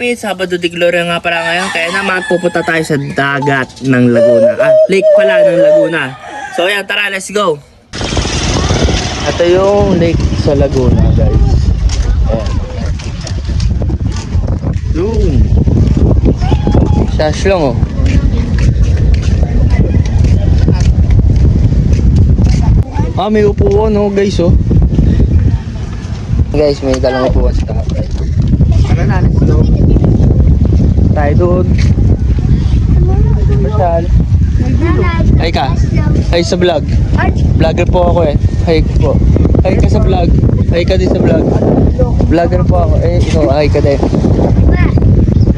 Kapit, Sabado de Gloria nga pala ngayon. Kaya naman pupunta tayo sa dagat ng Laguna. Ah, lake pala ng Laguna. So ayan, tara, let's go. Ito yung lake sa Laguna, guys. Ayan. Yun. Sash lang, oh. Ah, may upuan, oh, guys, oh. Guys, may dalang upuan sa taas. Ano na, let's. Tayo doon. Masyal. Ay ka. Ay sa vlog. Vlogger po ako eh. Ay po. Ay ka sa vlog. Ay ka din sa vlog. Vlogger po ako. Eh, ikaw, ay ka din.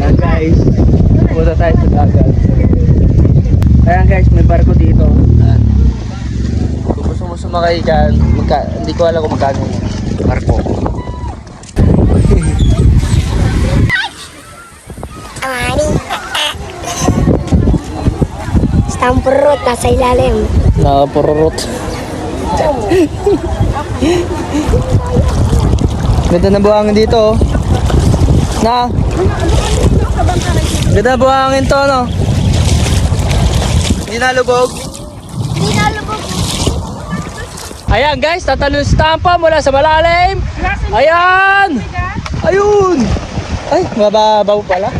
Yan guys. Punta tayo sa dagat. Ayan guys, may barko dito. Kung gusto mo sumakay dyan, magka, hindi ko alam kung magkano barko. Stampurot, nasa ilalim. Nakapururot. Ganda na buhangin dito oh. Na. Ganda buhangin to no. Hindi nalubog. Hindi nalubog. Ayan guys, tatalon sa tampa mula sa malalim. Ayan! Ayun! Ay, mababaw pala.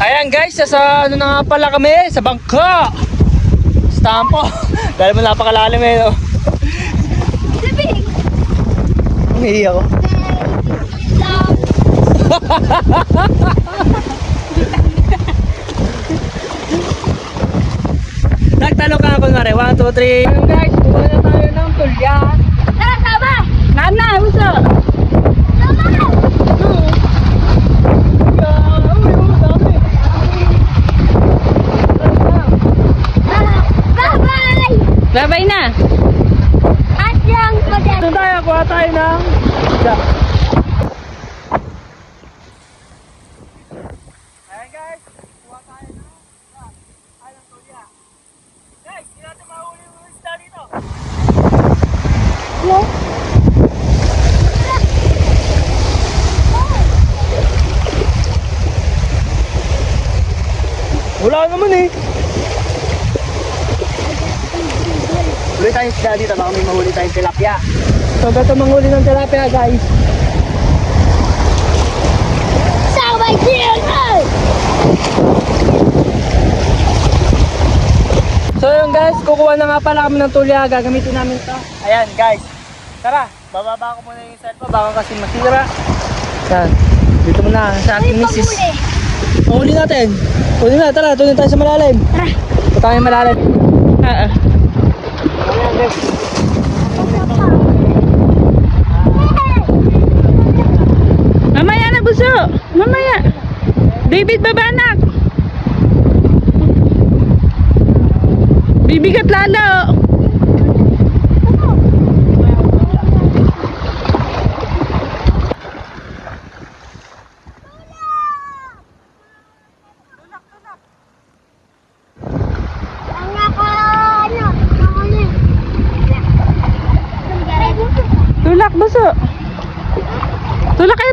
Ayan guys, sa, sa ano na nga pala kami, sa bangka. Stampo. Dahil mo napakalalim eh, no? Libig. Umihi ako. Nagtalo ka ako na 1, 2, 3. Ayun guys, kuha na tayo ng tulya. Tara, sama! Nana, uso! Sama! Bye-bye! Babay na! At yung pagkat. Doon tayo, kuha tayo ng... isda. Ayan guys, kuha tayo isda. Ay, ng tulya. Guys, hindi natin mahuli yung isda dito. Hello? Wala naman eh. Huli tayong isda dito, baka may mahuli tayong tilapia. So, gato manghuli ng tilapia guys. Sama GLR! So yun guys, kukuha na nga pala kami ng tulya, gagamitin namin ito. Ayan guys, tara, bababa ko muna yung cellphone, baka kasi masira. Yan, dito muna sa aking misis. Mahuli natin. Huli na, tara, tuloy tayo sa malalim. Tara. Punta tayo malalim. Ah, ah. Mamaya David babanak. Bibigat lalo. Ako, ano, ako na. Tulak.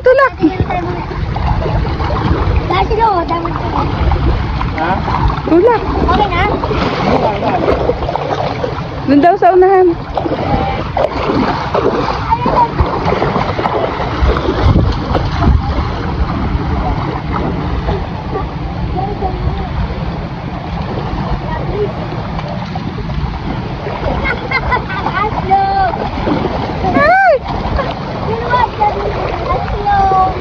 Tulak Dati do, dami ko. Ha? Tulak. Okay na? Doon daw sa unahan. Aslog! Ay! Sinuwag ka din. Aslog!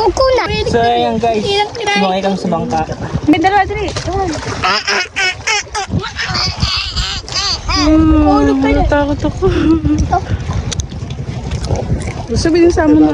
Kuko na. So ayan guys, sumakay kami sa bangka. May dalawa dali. Hmm, natakot ako. Gusto binisama na.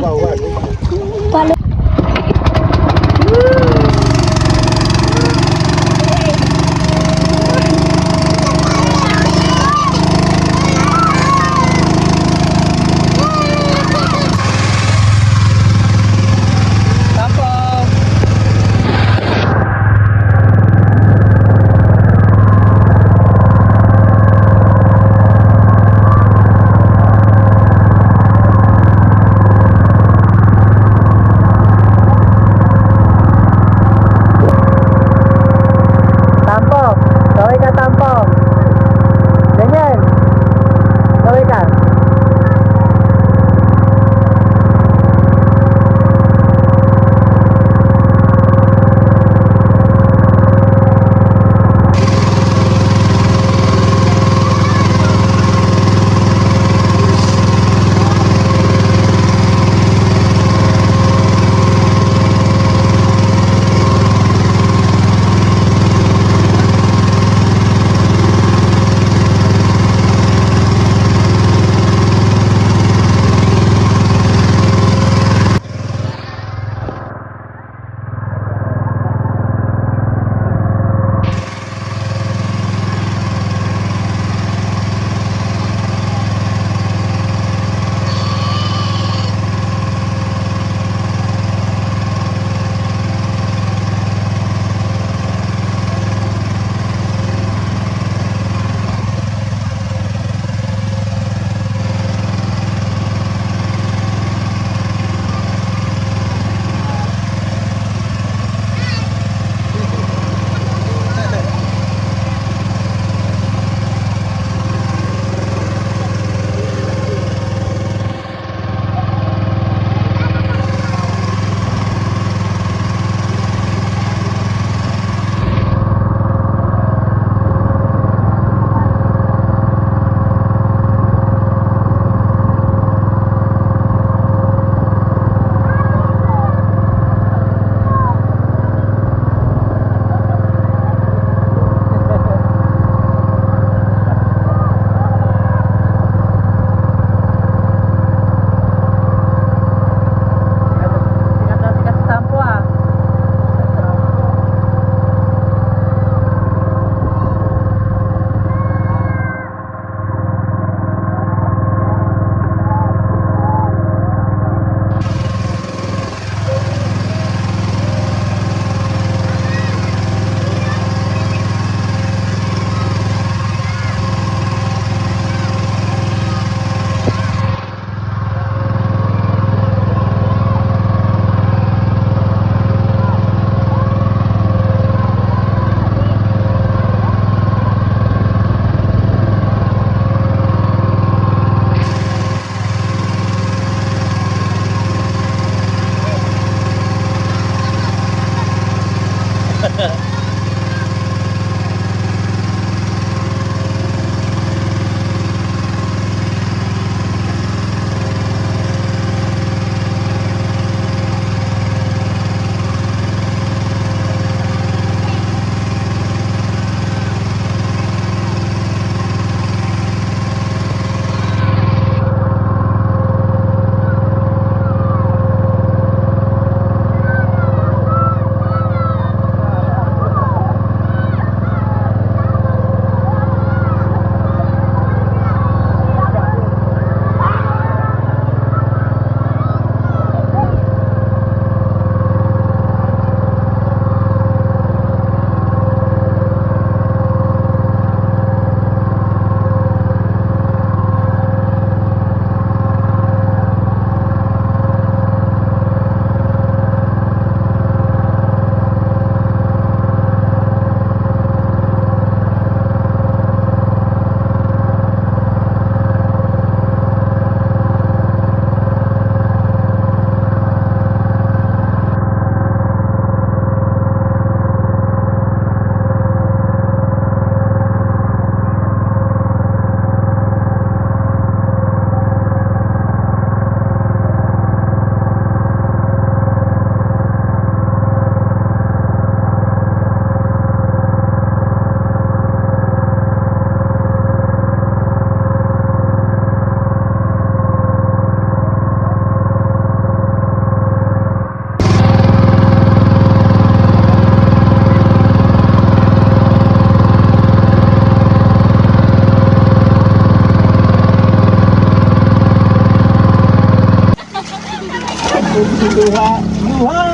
Luha! Luha!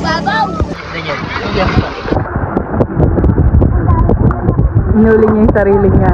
Babaw. Inuli niya yung sarili niya.